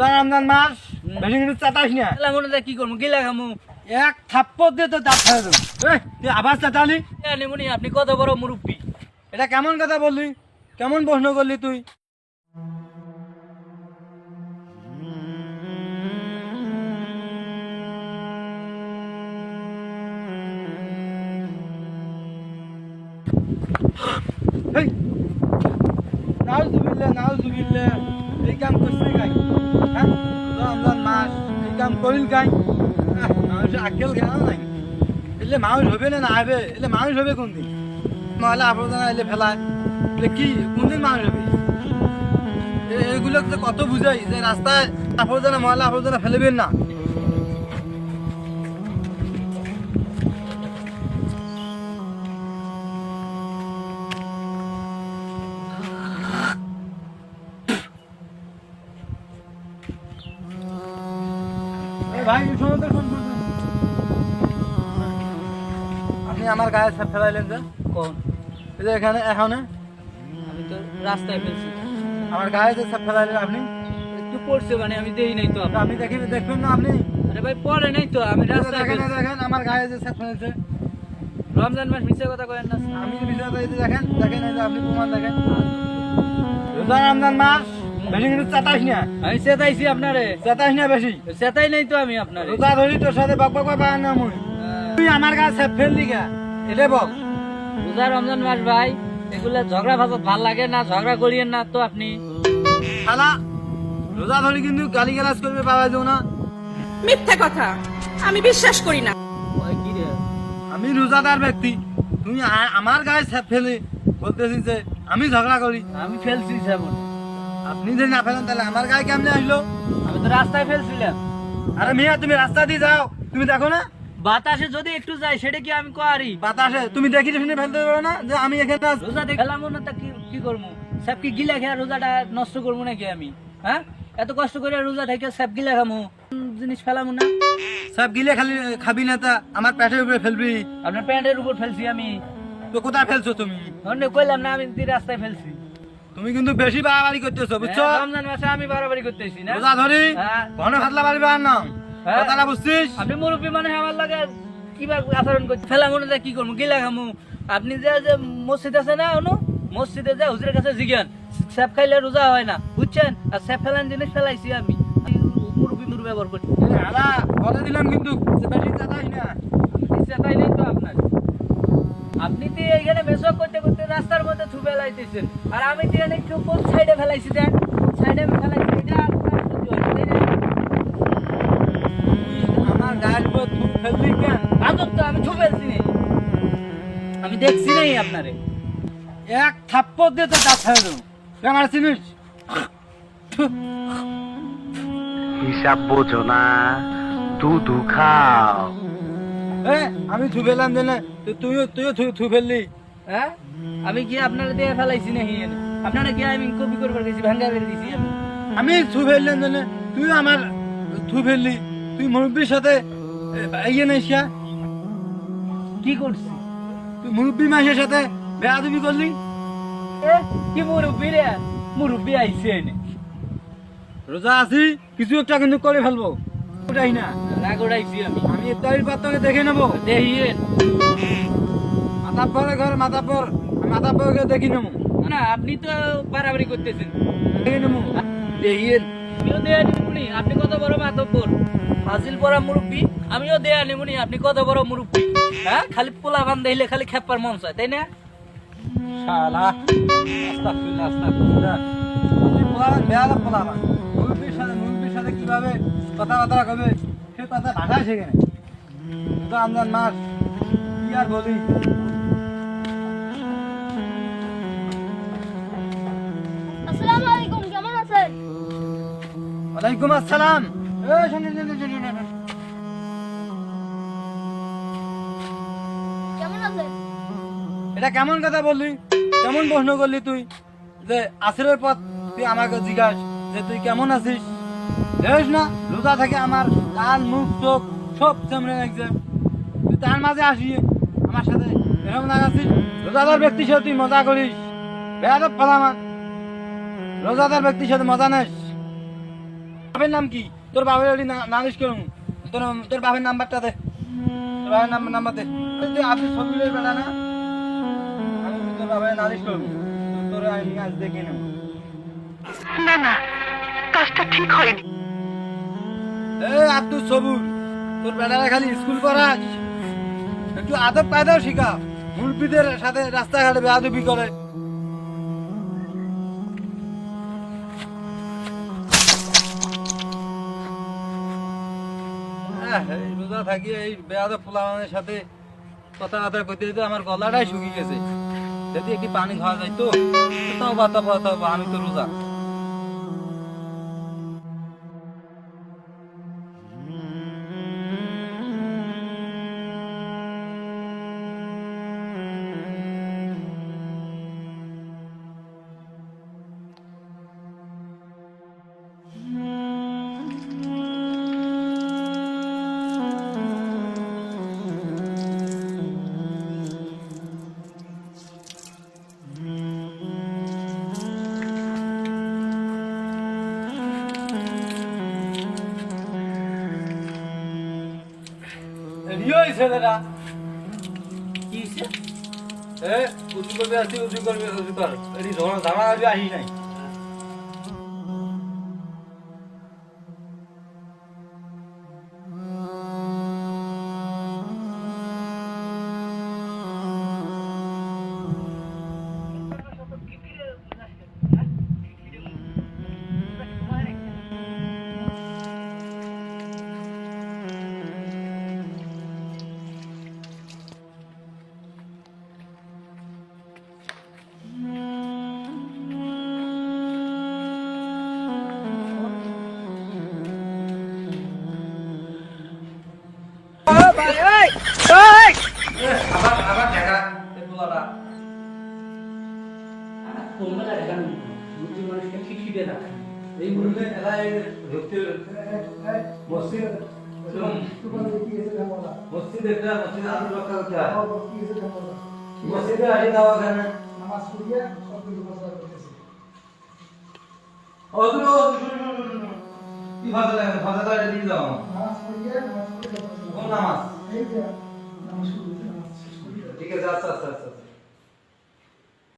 রমজান মাস বেশি কিন্তু চাতাস না। মনে কি করব? গিলা খামু। এক থাপ্পড় দিয়ে তো দাঁত ফেলে দেবো। আবার চাতালি? নেমুনি আপনি কত বড় মুরব্বী? এটা কেমন কথা বললি? কেমন প্রশ্ন করলি তুই? নাউজুবিল্লাহ, নাউজুবিল্লাহ, এই কাম করছিস করিল কাই? মানুষের আকেল জ্ঞান নাই। এলে মানুষ হবে না না হবে এলে মানুষ হবে কোনদিন ময়লা আবর্জনা এলে ফেলায় এলে কি? কোনদিন মানুষ হবে তো কত বুঝাই যে রাস্তায় আবর্জনা ময়লা আবর্জনা ফেলবেন না। আপনি আমার গায়ে সব ফেলাইলেন যে? কোন? এই যে এখানে এখানে। আমি তো রাস্তায় ফেলছি। আমার গায়ে যে সব ফেলাইলেন আপনি? একটু পড়ছে মানে আমি দেই নাই তো আপনি দেখি দেখবেন না আপনি। আরে ভাই পড়ে নাই তো আমি রাস্তায় দেখেন দেখেন আমার গায়ে যে সব ফেলেছে। রমজান মাস মিছে কথা কয়েন না। আমি এই যে দেখেন দেখেন আপনি প্রমাণ দেখেন। রমজান মাস বেশি কিন্তু চাতাস না। আমি সেতাইছি আপনারে। চাতাস না বেশি। সেতাই নাই তো আমি আপনারে। রোজা ধরি তোর সাথে বক বক পায় না মুই তুই আমার গায়ে সব ফেল দিগা। এটা বল রোজা রমজান মাস ভাই এগুলা ঝগড়া ফাজত ভালো লাগে না ঝগড়া করিয়েন না তো আপনি? শালা রোজা ধরি কিন্তু গালি গালাজ করবে বাবা যাও না। মিথ্যে কথা আমি বিশ্বাস করি না। ওই কি রে? আমি রোজাদার ব্যক্তি। তুমি আমার গায়ে ফেলে বলতেছি যে আমি ঝগড়া করি। আমি ফেলছি সেমন আপনি যদি না ফেলেন তাহলে আমার গায়ে কেমনে আসলো? আমি তো রাস্তায় ফেলছিলাম। আরে মিয়া তুমি রাস্তা দিয়ে যাও। তুমি দেখো না। বাতাসে যদি একটু যায় সেটা কি আমি করি? বাতাসে। তুমি দেখি শুনে ফেলতে পারো না যে আমি এখানে রোজা দেখলাম না তা কি কি করব? সব কি গিলা খেয়ে রোজাটা নষ্ট করব নাকি আমি? হ্যাঁ? এত কষ্ট করে রোজা থেকে সব গিলা খামো। জিনিস ফেলামো না? সব গিলে খালি খাবি না তা আমার পেটের উপরে ফেলবি। আপনার প্যান্টের উপর ফেলছি আমি। তো কোথায় ফেলছো তুমি? কইলাম না আমি রাস্তায় ফেলছি। তুমি কিন্তু বেশি বাড়াবাড়ি করতেছো বুঝছ? হ্যাঁ, রমজান মাসে আমি বাড়াবাড়ি করতেছি না? রোজা ধরি হ্যাঁ। ঘন ফাতলা বাড়ি বার নাম? হ্যাঁ। কথাটা বুঝছিস? আপনি মুরব্বী মানে আমার লাগে কিবা আচরণ করতে ফেলা মনে যায় কি করব? গিলা খামু। আপনি যে যে মসজিদ আছে না অনু? মসজিদে যে হুজুরের কাছে জিজ্ঞান স্যাপ খাইলে রোজা হয় না বুঝছেন? আর স্যাপ ফেলান জিনিস ফেলাইছি আমি। মুরব্বী মুরব্বী ব্যবহার করি। আলা বলে দিলাম কিন্তু বেশি চাতাস না। ইচ্ছা তাই নাই আপনি তো এইখানে মেসক করতে করতে রাস্তার মধ্যে থু ফেলাইতেছেন আর আমি তো এখানে একটু কোন সাইডে ফেলাইছি দেন সাইডে ফেলাইছি এটা আপনার ক্ষতি হবে, তাই না? আমার গায়ের উপর থুপ ফেললি কেন আদর তো আমি থু ফেলছি নি। আমি দেখছি নাই আপনারে। এক থাপ্পড় দিয়ে তো দাঁত ফেলে দেবো। আমার চিনিস? হিসাব বোঝো না দুধু খাও। এ আমি থু ফেললাম জানে তুইও তুইও থু থু ফেললি হ্যাঁ আমি কি আপনারা দিয়ে ফেলাইছি না হিয়ে আপনারা কি আমি কপি করবার গেছি ভাঙ্গা করে দিছি? আমি আমি থু ফেললাম জানে তুই আমার থু ফেললি তুই মুরব্বীর সাথে ইয়ে নেই কি করছি? তুই মুরব্বী মাসের সাথে বেয়াদবি করলি? এ, কি মুরব্বী রে? মুরব্বী আইছে এনে। রোজা আছি কিছু একটা কিন্তু করে ফেলব। ওটাই না। রাগ আমি। আমি ইফতারির পর তোকে দেখে নেব। ঘর দেখি নেব। না আপনি তো বাড়াবাড়ি করতেছেন। দেখে নেব। আমিও দেয়া নিমুনি আপনি কত বড় মাতব্বর। ফাজিল মুরব্বী আমিও দেয়া নিমুনি আপনি কত বড় মুরব্বী। হ্যাঁ খালি পোলা বান দেখলে খালি খেপার মন চায় তাই না? শালা আস্তাগফিরুল্লাহ আস্তাগফিরুল্লাহ। তুই পোলাবান বেয়াদব পোলাবান মুরব্বীর সাথে মুরব্বীর সাথে কীভাবে কথাবার্তা কবে সে কথা ভাষায় শেখে তো আমদান মাস কি আর বলি? আসসালামু আলাইকুম কেমন আছেন? ওয়ালাইকুম আসসালাম। এ। কেমন আছেন? এটা কেমন কথা বললি? কেমন প্রশ্ন করলি তুই? যে আসরের পর তুই আমাকে জিজ্ঞাস যে তুই কেমন আছিস? দেখিস না রোজা থেকে আমার কান মুখ, চোখ, সব চেমড়ে লাগছে তুই তার মাঝে আসিয়ে আমার সাথে এরকম লাগাচ্ছিস, রোজাদার ব্যক্তির সাথে তুই মজা করিস। বেয়াদব ফলামান রোজাদার ব্যক্তির সাথে মজা নেস। বাপের নাম কি? তোর বাপের বাড়ি নালিশ করুন। তোর তোর বাপের নাম্বারটা দে। তোর বাপের নাম্বার নাম্বার দে। আপনি সবিলের বেড়া না? তোর বাপের নালিশ করব তোর আমি আজ দেখে নেব। না না। কাজটা ঠিক হয়নি। এ, আব্দুল সবুর, তোর বেটারা খালি স্কুল পড়াস একটু আদব শিখা। মুরব্বীদের সাথে রাস্তাঘাটে করে। এই রোজা থাকি, এই বেয়াদব পোলামানের সাথে কথাবার্তা করতে যেতে আমার গলাটাই শুকিয়ে গেছে। যদি একটি পানি খাওয়া যায় তো তাও বাতা আমি তো রোজা। রিওই ছেলেরা কি হয়েছে এ উঁচু করবে আসি উঁচু করবে উঁচু কর। এটি ধরা ঝামেলা আসবে আহি নাই। বুদ্ধি মানুষকে শিখে না। এই মুহূর্তে এলাই ধরতে মসজিদ মসজিদ একটা মসজিদ আলু রক্ষা করতে হয় মসজিদে আসি দাও ওখানে অদূর কি ভাষা লাগে ভাষা তো দিয়ে দাও। কোন নামাজ? ঠিক আছে আচ্ছা আচ্ছা আচ্ছা।